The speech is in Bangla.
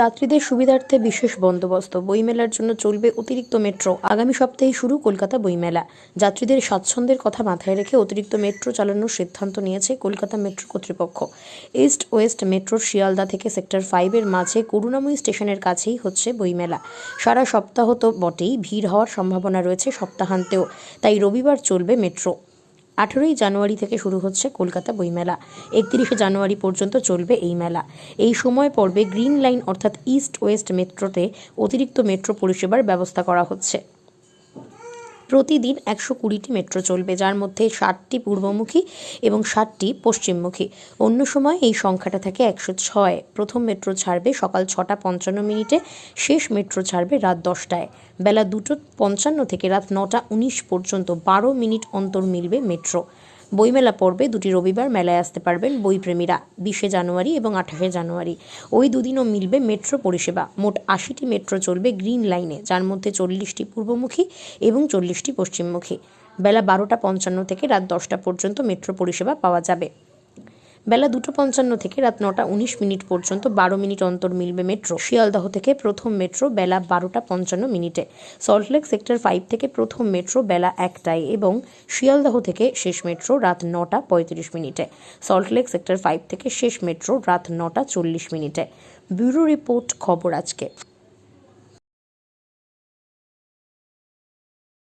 যাত্রীদের সুবিধার্থে বিশেষ বন্দোবস্ত। বইমেলার জন্য চলবে অতিরিক্ত মেট্রো। আগামী সপ্তাহে শুরু কলকাতা বইমেলা। যাত্রীদের স্বাচ্ছন্দ্যের কথা মাথায় রেখে অতিরিক্ত মেট্রো চালানোর সিদ্ধান্ত নিয়েছে কলকাতা মেট্রো কর্তৃপক্ষ। ইস্ট ওয়েস্ট মেট্রোর শিয়ালদা থেকে সেক্টর ফাইভের মাঝে করুণাময়ী স্টেশনের কাছেই হচ্ছে বইমেলা। সারা সপ্তাহ তো বটেই, ভিড় হওয়ার সম্ভাবনা রয়েছে সপ্তাহান্তেও। তাই রবিবার চলবে মেট্রো। আঠেরোই জানুয়ারি থেকে শুরু হচ্ছে কলকাতা বইমেলা একত্রিশে জানুয়ারি পর্যন্ত চলবে এই মেলা। এই সময় পর্বে গ্রিন লাইন অর্থাৎ ইস্ট ওয়েস্ট মেট্রোতে অতিরিক্ত মেট্রো পরিষেবার ব্যবস্থা করা হচ্ছে। প্রতিদিন একশো কুড়িটি মেট্রো চলবে, যার মধ্যে ষাটটি পূর্বমুখী এবং ষাটটি পশ্চিমমুখী। অন্য সময় এই সংখ্যাটা থাকে একশো ছয়। প্রথম মেট্রো ছাড়বে সকাল ছটা পঞ্চান্ন মিনিটে, শেষ মেট্রো ছাড়বে রাত দশটায়। বেলা দুটো পঞ্চান্ন থেকে রাত নটা উনিশ পর্যন্ত বারো মিনিট অন্তর মিলবে মেট্রো। বইমেলা পর্বে দুটি রবিবার মেলায় আসতে পারবেন বইপ্রেমীরা, বিশে জানুয়ারি এবং আঠাশে জানুয়ারি। ওই দুদিনও মিলবে মেট্রো পরিষেবা। মোট আশিটি মেট্রো চলবে গ্রিন লাইনে, যার মধ্যে চল্লিশটি পূর্বমুখী এবং চল্লিশটি পশ্চিমমুখী। বেলা বারোটা পঞ্চান্ন থেকে রাত দশটা পর্যন্ত মেট্রো পরিষেবা পাওয়া যাবে। বেলা দুটো পঞ্চান্ন থেকে রাত নটা উনিশ মিনিট পর্যন্ত বারো মিনিট অন্তর মিলবে মেট্রো। শিয়ালদহ থেকে প্রথম মেট্রো বেলা বারোটা পঞ্চান্ন মিনিটে। সল্টলেক সেক্টর ফাইভ থেকে প্রথম মেট্রো বেলা একটায় এবং শিয়ালদহ থেকে শেষ মেট্রো রাত নটা পঁয়ত্রিশ মিনিটে। সল্টলেক সেক্টর ফাইভ থেকে শেষ মেট্রো রাত নটা চল্লিশ মিনিটে। ব্যুরো রিপোর্ট, খবর আজকে।